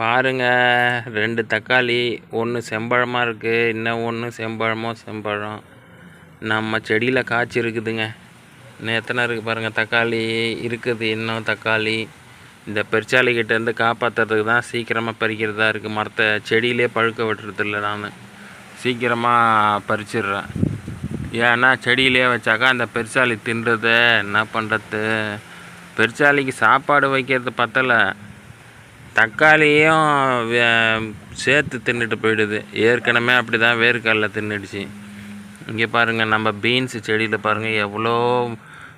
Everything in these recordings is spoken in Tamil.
பாருங்க ரெண்டு தக்காளி ஒன்று செம்பழமாக இருக்குது இன்னும் ஒன்று செம்பழமோ செம்பழம். நம்ம செடியில் காய்ச்சி இருக்குதுங்க. இன்னும் எத்தனை இருக்குது பாருங்கள் தக்காளி இருக்குது இன்னும் தக்காளி. இந்த பெருச்சாளிக்கிட்டேருந்து காப்பாற்றுறதுக்கு தான் சீக்கிரமாக பறிக்கிறதா இருக்குது மரத்தை செடியிலே பழுக்க விட்டுறதில்ல நான். சீக்கிரமாக பறிச்சிடுறேன். ஏன்னா செடியிலே வச்சாக்கா அந்த பெருச்சாளி தின்றது என்ன பண்ணுறது பெருச்சாளிக்கு சாப்பாடு வைக்கிறது பத்தலை. தக்காளியும் வே- சேர்த்து தின்னுட்டு போயிடுது. ஏற்கனவே அப்படி தான் வேர்க்கடலை தின்னுடுச்சு. இங்கே பாருங்கள் நம்ம பீன்ஸ் செடியில் பாருங்கள் எவ்வளோ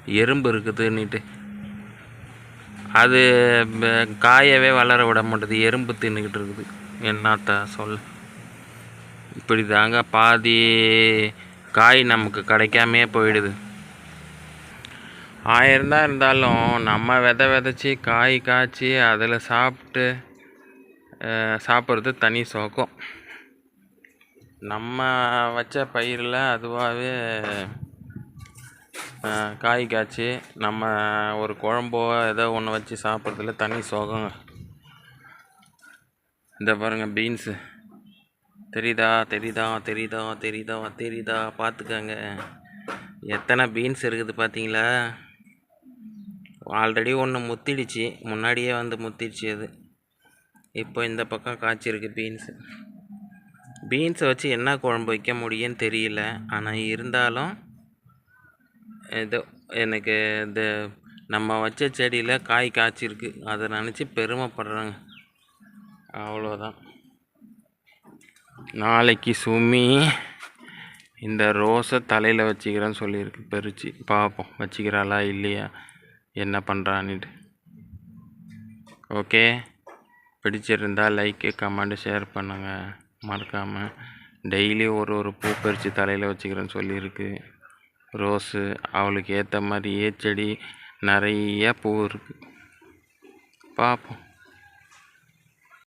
எறும்பு இருக்குதுன்னுட்டு அது காயவே வளர விட மாட்டுது. எறும்பு தின்னுக்கிட்டு இருக்குது. என்னத்த சொல்ல இப்படி தாங்க பாதி காய் நமக்கு கிடைக்காமையே போயிடுது. ஆயிரம் தான் இருந்தாலும் நம்ம விதை விதைச்சி காய் காய்ச்சி அதில் சாப்பிட்டு சாப்பிட்றது தனி சோகம். நம்ம வச்ச பயிரில் அதுவாகவே காய் காய்ச்சி நம்ம ஒரு குழம்போ ஏதோ ஒன்று வச்சு சாப்பிட்றதுல தனி சோகங்க இந்த பாருங்கள் பீன்ஸு தெரியுதா தெரியுதா தெரியுதா தெரியுதா தெரியுதா பார்த்துக்கங்க. எத்தனை பீன்ஸ் இருக்குது பார்த்தீங்களா? ஆல்ரெடி ஒன்று முத்திடுச்சு. முன்னாடியே வந்து முத்திடுச்சு அது. இப்போ இந்த பக்கம் காய்ச்சிருக்கு பீன்ஸு பீன்ஸை வச்சு என்ன குழம்பு வைக்க முடியும்னு தெரியல. ஆனால் இருந்தாலும் ஏதோ எனக்கு இந்த நம்ம வச்ச செடியில் காய் காய்ச்சிருக்கு. அதை நினச்சி பெருமைப்படுறேங்க. அவ்வளோதான் நாளைக்கு சுமி இந்த ரோஸை தலையில் வச்சுக்கிறேன்னு சொல்லியிருக்கு. பெருச்சு. பார்ப்போம் வச்சுக்கிறாளா இல்லையா? என்ன பண்ணுறான்னுட்டு ஓகே பிடிச்சிருந்தா லைக்கு கமெண்ட் ஷேர் பண்ணுங்கள் மறக்காமல் டெய்லி ஒரு ஒரு பூ பறித்து தலையில் வச்சுக்கிறேன்னு சொல்லியிருக்கு. ரோஸு அவளுக்கு ஏற்ற மாதிரியே செடி நிறைய பூ இருக்குது பார்ப்போம்